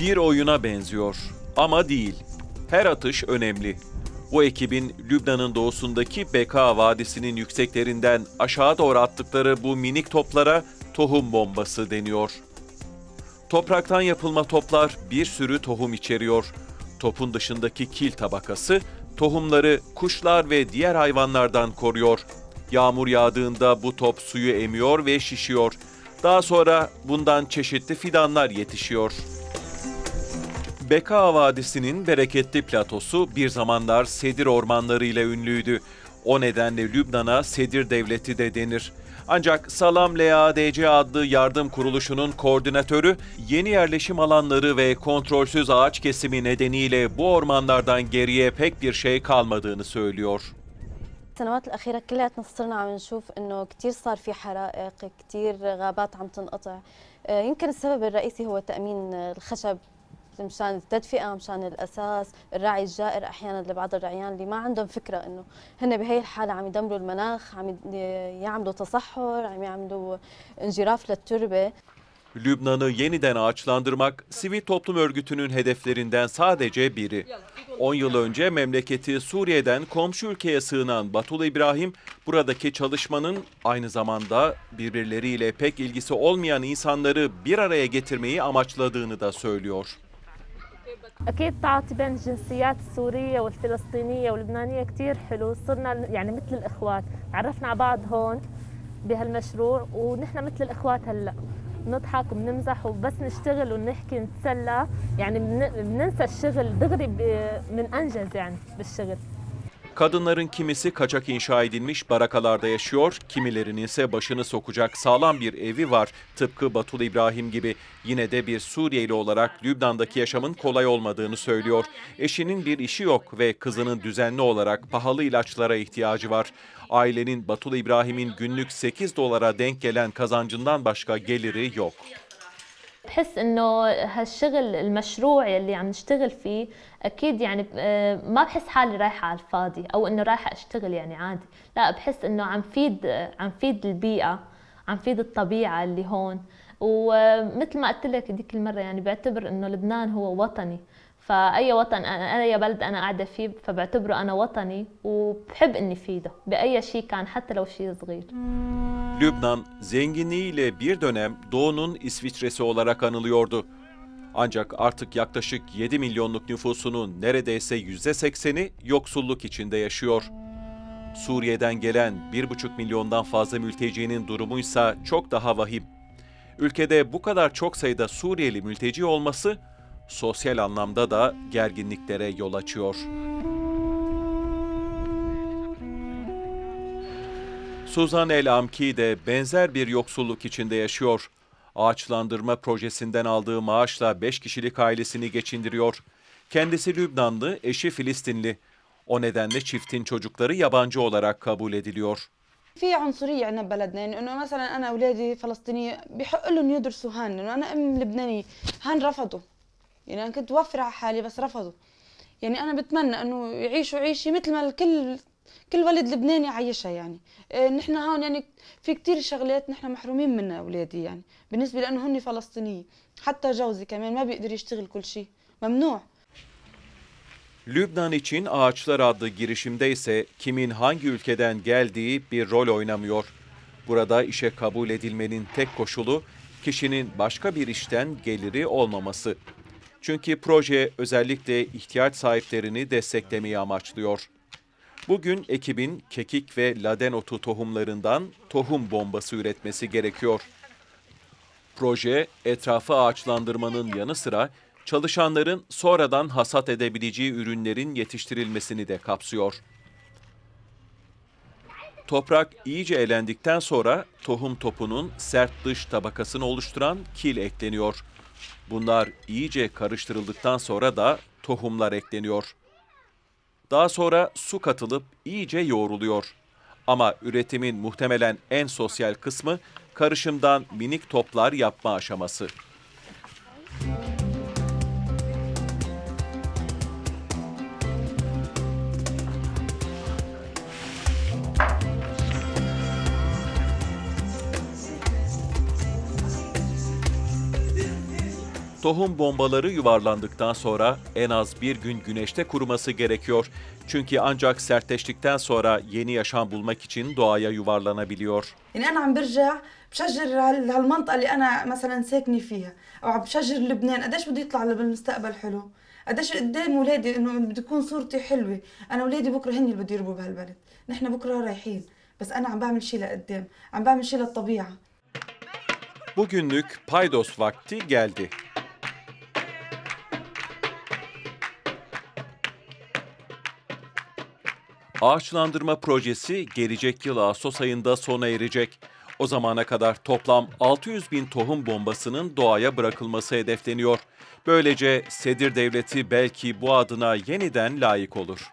Bir oyuna benziyor ama değil. Her atış önemli. Bu ekibin Lübnan'ın doğusundaki Beka Vadisi'nin yükseklerinden aşağı doğru attıkları bu minik toplara tohum bombası deniyor. Topraktan yapılma toplar bir sürü tohum içeriyor. Topun dışındaki kil tabakası tohumları kuşlar ve diğer hayvanlardan koruyor. Yağmur yağdığında bu top suyu emiyor ve şişiyor. Daha sonra bundan çeşitli fidanlar yetişiyor. Beka Vadisi'nin bereketli platosu bir zamanlar sedir ormanlarıyla ünlüydü. O nedenle Lübnan'a sedir devleti de denir. Ancak Salam LADC adlı yardım kuruluşunun koordinatörü yeni yerleşim alanları ve kontrolsüz ağaç kesimi nedeniyle bu ormanlardan geriye pek bir şey kalmadığını söylüyor. السنوات الأخيرة كلياتنا صرنا عم نشوف إنه كتير صار في حرائق كتير غابات عم تنقطع آه، يمكن السبب الرئيسي هو تأمين آه، الخشب مشان التدفئة مشان الأساس الرعي الجائر أحيانا لبعض الرعيان اللي ما عندهم فكرة إنه هن بهي الحالة عم يدمروا المناخ عم يد- يعملوا تصحر عم يعملوا انجراف للتربة Lübnan'ı yeniden ağaçlandırmak sivil toplum örgütünün hedeflerinden sadece biri. 10 yıl önce memleketi Suriye'den komşu ülkeye sığınan Batul İbrahim buradaki çalışmanın aynı zamanda birbirleriyle pek ilgisi olmayan insanları bir araya getirmeyi amaçladığını da söylüyor. أكيد التعاطي بين الجنسيات السورية والفلسطينية واللبنانية كتير حلو. صرنا يعني مثل الإخوات. عرفنا على بعض هون بهالمشروع ونحن مثل الإخوات هلأ. بنضحك وبنمزح وبس نشتغل ونحكي نتسلى يعني بن- بننسى الشغل دغري ب- بننجز يعني بالشغل. Kadınların kimisi kaçak inşa edilmiş barakalarda yaşıyor, kimilerinin ise başını sokacak sağlam bir evi var. Tıpkı Batul İbrahim gibi yine de bir Suriyeli olarak Lübnan'daki yaşamın kolay olmadığını söylüyor. Eşinin bir işi yok ve kızının düzenli olarak pahalı ilaçlara ihtiyacı var. Ailenin Batul İbrahim'in günlük 8 dolara denk gelen kazancından başka geliri yok. بحس إنه هالشغل المشروع يلي عم نشتغل فيه أكيد يعني آه، ما بحس حالي رايحة على الفاضي أو إنه رايحة أشتغل يعني عادي. لا بحس إنه عم فيد عم فيد البيئة عم فيد الطبيعة اللي هون. ومثل ما قلت لك ديك المرة يعني بعتبر إنه لبنان هو وطني. فاي وطن انا اي بلد انا قاعده فيه فبعتبره انا وطني وبحب اني فيده باي شيء كان حتى لو شيء صغير Lübnan zenginliğiyle bir dönem Doğu'nun İsviçresi olarak anılıyordu. Ancak artık yaklaşık 7 milyonluk nüfusunun neredeyse %80'i yoksulluk içinde yaşıyor. Suriye'den gelen 1,5 milyondan fazla mültecinin durumuysa çok daha vahim. Ülkede bu kadar çok sayıda Suriyeli mülteci olması sosyal anlamda da gerginliklere yol açıyor. Suzan El Amki de benzer bir yoksulluk içinde yaşıyor. Ağaçlandırma projesinden aldığı maaşla 5 kişilik ailesini geçindiriyor. Kendisi Lübnanlı, eşi Filistinli. O nedenle çiftin çocukları yabancı olarak kabul ediliyor. في عنصريه عندنا ببلدنا يعني انه مثلا انا اولادي فلسطينيه بحق لهم يدرسوا هان لانه انا ام لبنانيه هان رفضوا يعني انا كنت وفر على حالي بس رفضوا يعني انا بتمنى انه يعيشوا عيشه مثل ما الكل كل ولد لبناني عايشها يعني إيه، نحن هون يعني في كتير شغلات نحن محرومين منها اولادي يعني بالنسبه لانه هن فلسطينيه حتى جوزي كمان ما بيقدر يشتغل كل شيء ممنوع Lübnan için Ağaçlar adlı girişimde ise kimin hangi ülkeden geldiği bir rol oynamıyor. Burada işe kabul edilmenin tek koşulu kişinin başka bir işten geliri olmaması. Çünkü proje özellikle ihtiyaç sahiplerini desteklemeyi amaçlıyor. Bugün ekibin kekik ve laden otu tohumlarından tohum bombası üretmesi gerekiyor. Proje etrafı ağaçlandırmanın yanı sıra çalışanların sonradan hasat edebileceği ürünlerin yetiştirilmesini de kapsıyor. Toprak iyice elendikten sonra tohum topunun sert dış tabakasını oluşturan kil ekleniyor. Bunlar iyice karıştırıldıktan sonra da tohumlar ekleniyor. Daha sonra su katılıp iyice yoğruluyor. Ama üretimin muhtemelen en sosyal kısmı karışımdan minik toplar yapma aşaması. Tohum bombaları yuvarlandıktan sonra en az bir gün güneşte kuruması gerekiyor. Çünkü ancak sertleştikten sonra yeni yaşam bulmak için doğaya yuvarlanabiliyor. يعني انا عم برجع بشجر هال- هالمنطقه اللي انا مثلا ساكنه فيها او عم بشجر لبنان قديش بده يطلع بالمستقبل حلو قديش قدام اولادي انه بده يكون صورتي حلوه انا اولادي بكره هن اللي بده يربوا بهالبلد نحن بكره رايحين بس انا عم بعمل شيء لقدام عم بعمل شيء للطبيعه Bugünlük paydos vakti geldi. Ağaçlandırma projesi gelecek yıl Ağustos ayında sona erecek. O zamana kadar toplam 600 bin tohum bombasının doğaya bırakılması hedefleniyor. Böylece Sedir Devleti belki bu adına yeniden layık olur.